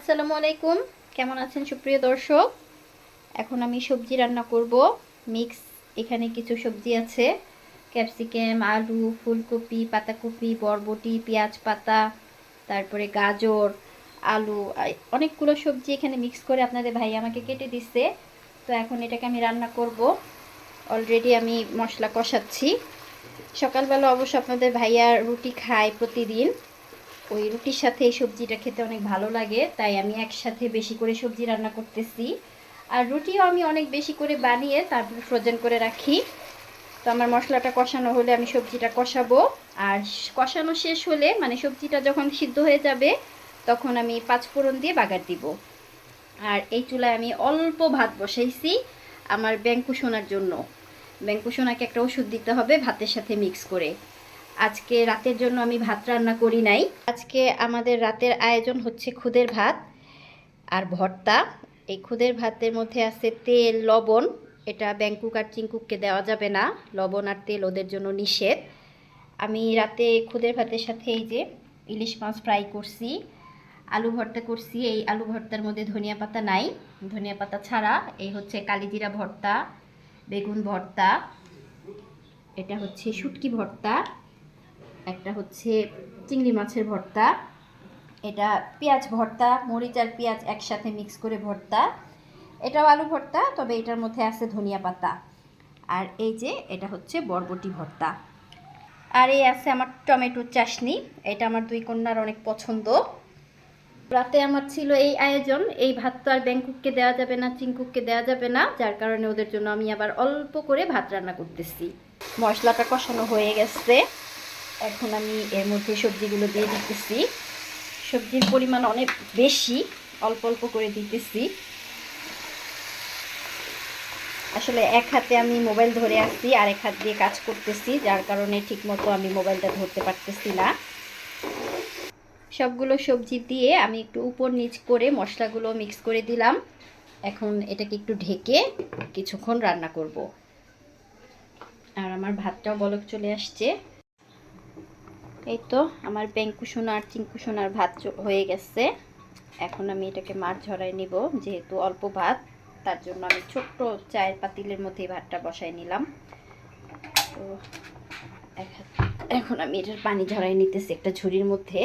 আসসালামু আলাইকুম। কেমন আছেন সুপ্রিয় দর্শক? এখন আমি সবজি রান্না করব। মিক্স এখানে কিছু সবজি আছে। ক্যাপসিকাম, আলু, ফুলকপি, পাতাকপি, বরবটি, পেঁয়াজ পাতা, তারপরে গাজর, আলু অনেকগুলো সবজি এখানে মিক্স করে আপনাদের ভাই আমাকে কেটে দিচ্ছে তো এখন এটাকে আমি রান্না করব। অলরেডি আমি মশলা কষাচ্ছি। সকালবেলা অবশ্য আপনাদের ভাইয়া রুটি খায় প্রতিদিন। ওই রুটির সাথে এই সবজিটা খেতে অনেক ভালো লাগে, তাই আমি একসাথে বেশি করে সবজি রান্না করতেছি। আর রুটিও আমি অনেক বেশি করে বানিয়ে তারপর ফ্রোজেন করে রাখি। তো আমার মশলাটা কষানো হলে আমি সবজিটা কষাবো। আর কষানো শেষ হলে মানে সবজিটা যখন সিদ্ধ হয়ে যাবে, তখন আমি পাঁচ ফোড়ন দিয়ে বাগার দিব। আর এই চুলায় আমি অল্প ভাত বসাইছি আমার ব্যাংকুশোনার জন্য। ব্যাংকুশোনাকে একটা ওষুধ দিতে হবে ভাতের সাথে মিক্স করে। আজকে রাতের জন্য আমি ভাত রান্না করি নাই। আজকে আমাদের রাতের আয়োজন হচ্ছে খুদের ভাত আর ভর্তা। এই খুদের ভাতের মধ্যে আছে তেল, লবণ। এটা ব্যাংকুক আর চিংকুককে দেওয়া যাবে না। লবণ আর তেল ওদের জন্য নিষেধ। আমি রাতে খুদের ভাতের সাথে এই যে ইলিশ মাছ ফ্রাই করছি, আলু ভর্তা করছি। এই আলু ভর্তার মধ্যে ধনিয়া পাতা নাই। ধনিয়া পাতা ছাড়া এই হচ্ছে কালিজিরা ভর্তা, বেগুন ভর্তা। এটা হচ্ছে শুটকি ভর্তা। একটা হচ্ছে চিংড়ি মাছের ভর্তা, এটা পেঁয়াজ ভর্তা, মরিচ আর পেঁয়াজ একসাথে মিক্স করে ভর্তা। এটাও আলু ভর্তা, তবে এটার মধ্যে আছে ধনিয়া পাতা। আর এই যে এটা হচ্ছে বরবটি ভর্তা। আর এই আছে আমার টমেটোর চাশনি, এটা আমার দুই কন্যার অনেক পছন্দ। রাতে আমার ছিল এই আয়োজন, এই ভাত তো আর ব্যাংকুককে দেওয়া যাবে না, চিংকুককে দেওয়া যাবে না, যার কারণে ওদের জন্য আমি আবার অল্প করে ভাত রান্না করতেছি। মশলাটা কষানো হয়ে গেছে। এখন আমি এর মধ্যে সবজিগুলো দিয়ে দিতেছি। সবজির পরিমাণ অনেক বেশি, অল্প অল্প করে দিতেছি। আসলে এক হাতে আমি মোবাইল ধরে আসছি আর এক হাত দিয়ে কাজ করতেছি, যার কারণে ঠিকমতো আমি মোবাইলটা ধরতে পারতেছি না। সবগুলো সবজি দিয়ে আমি একটু উপর নিচ করে মশলাগুলো মিক্স করে দিলাম। এখন এটাকে একটু ঢেকে কিছুক্ষণ রান্না করব। আর আমার ভাতটাও বলক চলে আসছে। এই তো আমার ব্যাংকুসোনা আর চিংকুসোনার ভাত চ- হয়ে গেছে। এখন আমি এটাকে মাছ ঝরাই নিব, যেহেতু অল্প ভাত, তার জন্য আমি ছোট্ট চায়ের পাতিলের মধ্যে ভাতটা বসাই নিলাম। তো এখন আমি এটার পানি ঝরাই নিতেছি একটা ঝুড়ির মধ্যে।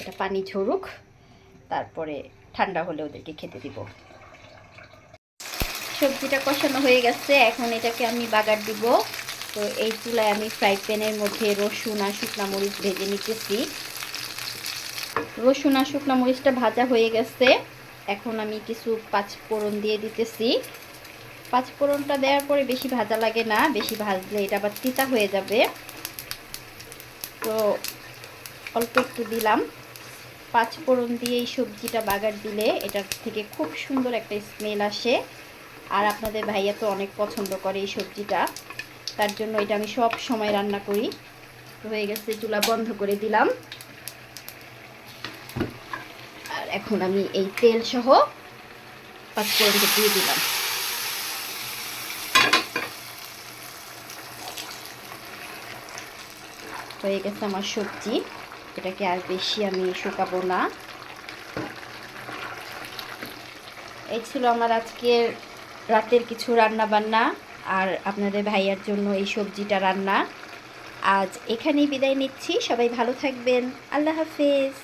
এটা পানি ঝরুক, তারপরে ঠান্ডা হলে ওদেরকে খেতে দিব। সবজিটা কষানো হয়ে গেছে, এখন এটাকে আমি বাগার দিব। তো এই চুলায় আমি ফ্রাই প্যানের মধ্যে রসুন আর শুকনা মরিচ ভেজে নিতেছি। রসুন আর শুকনা মরিচটা ভাজা হয়ে গেছে। এখন আমি কিছু পাঁচ ফোড়ন দিয়ে দিতেছি। পাঁচ ফোড়নটা দেওয়ার পরে বেশি ভাজা লাগে না, বেশি ভাজলে এটা আবার তিতা হয়ে যাবে। তো অল্প একটু দিলাম। পাঁচ ফোড়ন দিয়ে এই সবজিটা বাগার দিলে এটার থেকে খুব সুন্দর একটা স্মেল আসে। আর আপনাদের ভাইয়া তো অনেক পছন্দ করে এই সবজিটা। তার জন্য এটা আমি সব সময় রান্না করি। হয়ে গেছে, চুলা বন্ধ করে দিলাম। আর এখন আমি এই তেল সহ পাঁচফোড়নটা দিয়ে দিলাম। হয়ে গেছে আমার সবজি। এটাকে আর বেশি আমি শুকাবো না। এই ছিল আমার আজকের রাতের কিছু রান্না বান্না আর আপনাদের ভাইয়ার জন্য এই সবজিটা রান্না। আজ এখানেই বিদায় নিচ্ছি। সবাই ভালো থাকবেন। আল্লাহ হাফেজ।